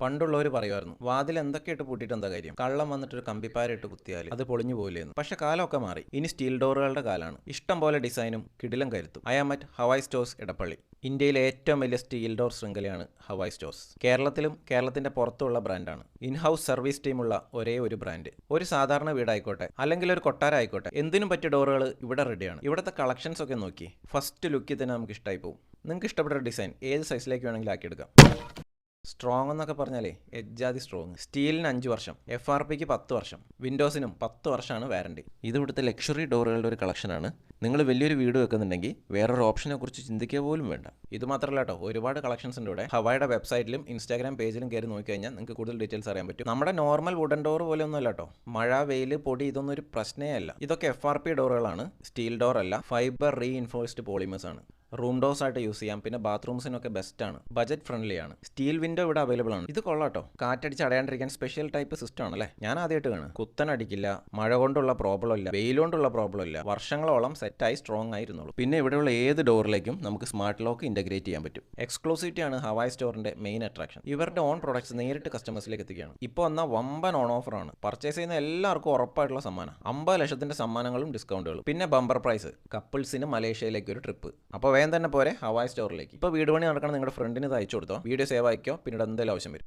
പണ്ടുള്ളവർ പറയുമായിരുന്നു വാതിൽ എന്തൊക്കെ ഇട്ട് പൂട്ടിയിട്ട് എന്താ കാര്യം? കള്ളം വന്നിട്ട് ഒരു കമ്പിപ്പാര ഇട്ട് കുത്തിയാൽ അത് പൊളിഞ്ഞു പോലെയെന്ന് പക്ഷെ കാലമൊക്കെ മാറി. ഇനി സ്റ്റീൽ ഡോറുകളുടെ കാലാണ്. ഇഷ്ടം പോലെ ഡിസൈനും കിടിലം കരുത്തും. അറ്റ് ഹവായ് സ്റ്റോഴ്സ് ഇടപ്പള്ളി ഇന്ത്യയിലെ ഏറ്റവും വലിയ സ്റ്റീൽ ഡോർ ശൃംഖലയാണ് ഹവായ് സ്റ്റോഴ്സ് കേരളത്തിലും കേരളത്തിന്റെ പുറത്തുള്ള ബ്രാൻഡാണ്. ഇൻ ഹൗസ് സർവീസ് ടീമുള്ള ഒരേ ഒരു ബ്രാൻഡ്. ഒരു സാധാരണ വീടായിക്കോട്ടെ അല്ലെങ്കിൽ ഒരു കൊട്ടാരം ആയിക്കോട്ടെ എന്തിനും പറ്റിയ ഡോറുകൾ ഇവിടെ റെഡിയാണ്. ഇവിടുത്തെ കളക്ഷൻസ് ഒക്കെ നോക്കി. ഫസ്റ്റ് ലുക്കിൽ തന്നെ നമുക്ക് ഇഷ്ടമായി പോകും നിങ്ങൾക്ക് ഇഷ്ടപ്പെട്ട ഡിസൈൻ ഏത് സൈസിലേക്ക് വേണമെങ്കിലും ആക്കിയെടുക്കാം. സ്ട്രോങ് എന്നൊക്കെ പറഞ്ഞാലേ എജ്ജാതി സ്ട്രോങ് സ്റ്റീലിന് അഞ്ച് വർഷം എഫ് ആർ പിക്ക് പത്ത് വർഷം വിൻഡോസിനും പത്ത് വർഷമാണ് വാറണ്ടി ഇത് ഇവിടുത്തെ ലക്ഷറി ഡോറുകളുടെ ഒരു കളക്ഷനാണ് നിങ്ങൾ വലിയൊരു വീട് വെക്കുന്നുണ്ടെങ്കിൽ വേറൊരു ഓപ്ഷനെ കുറിച്ച് ചിന്തിക്കുക പോലും വേണ്ട. ഇത് മാത്രമല്ല കേട്ടോ ഒരുപാട് കളക്ഷൻസ് ഉണ്ട് ഇവിടെ. ഹവായുടെ വെബ്സൈറ്റിലും ഇൻസ്റ്റാഗ്രാം പേജിലും കയറി നോക്കിക്കഴിഞ്ഞാൽ നിങ്ങൾക്ക് കൂടുതൽ ഡീറ്റെയിൽസ് അറിയാൻ പറ്റും. നമ്മുടെ നോർമൽ വുഡൻ ഡോർ പോലെ ഒന്നും അല്ല കേട്ടോ. മഴ വെയിൽ പൊടി ഇതൊന്നും ഒരു പ്രശ്നമേ അല്ല. ഇതൊക്കെ എഫ് ആർ പി ഡോറുകളാണ് സ്റ്റീൽ ഡോർ അല്ല. ഫൈബർ റീ ഇൻഫോഴ്സ്ഡ് പോളിമേഴ്സ് ആണ്. റൂം ഡോസ് ആയിട്ട് യൂസ് ചെയ്യാം. പിന്നെ ബാത്റൂംസിനൊക്കെ ബെസ്റ്റ് ആണ്. ബജറ്റ് ഫ്രണ്ട്ലി ആണ്. സ്റ്റീൽ വിൻഡോ ഇവിടെ അവൈലബിൾ ആണ്. ഇത് കൊള്ളാട്ടോ. കാറ്റടിച്ച് അടയാണ്ടിരിക്കാൻ സ്പെഷ്യൽ ടൈപ്പ് സിസ്റ്റം ആണല്ലേ ഞാൻ ആദ്യമായിട്ട് കാണും കുത്തൻ അടിക്കില്ല. മഴ കൊണ്ടുള്ള പ്രോബ്ലം ഇല്ല. വെയിൽ കൊണ്ടുള്ള പ്രോബ്ലം ഇല്ല. വർഷങ്ങളോളം സെറ്റായി സ്ട്രോങ് ആയിരുന്നുള്ളൂ. പിന്നെ ഇവിടെയുള്ള ഏത് ഡോറിലേക്കും നമുക്ക് സ്മാർട്ട് ലോക്ക് ഇന്റഗ്രേറ്റ് ചെയ്യാൻ പറ്റും. എക്സ്ക്ലൂസിവിറ്റി ആണ് ഹവായ് സ്റ്റോറിന്റെ മെയിൻ അട്രാക്ഷൻ ഇവരുടെ ഓൺ പ്രോഡക്ട്സ് നേരിട്ട് കസ്റ്റമേഴ്സിലേക്ക് എത്തിക്കുകയാണ്. ഇപ്പോൾ വന്ന വമ്പൻ ഓൺ ഓഫർ ആണ്. പർച്ചേസ് ചെയ്യുന്ന എല്ലാവർക്കും ഉറപ്പായിട്ടുള്ള സമ്മാനം. അമ്പത് ലക്ഷത്തിന്റെ സമ്മാനങ്ങളും ഡിസ്കൗണ്ടുകളും പിന്നെ ബമ്പർ പ്രൈസ് കപ്പിൾസിന് മലേഷ്യയിലേക്ക് ഒരു ട്രിപ്പ് അപ്പോൾ വേഗം തന്നെ പോരെ. ഹവായ് സ്റ്റോറിലേക്ക്. ഇപ്പോൾ വീട് പണി നടക്കണം നിങ്ങളുടെ ഫ്രണ്ടിന് ഇത് അയച്ചു കൊടുത്തോ. വീഡിയോ സേവ് ആയിക്കോ പിന്നീട് എന്തെങ്കിലും ആവശ്യം വരും.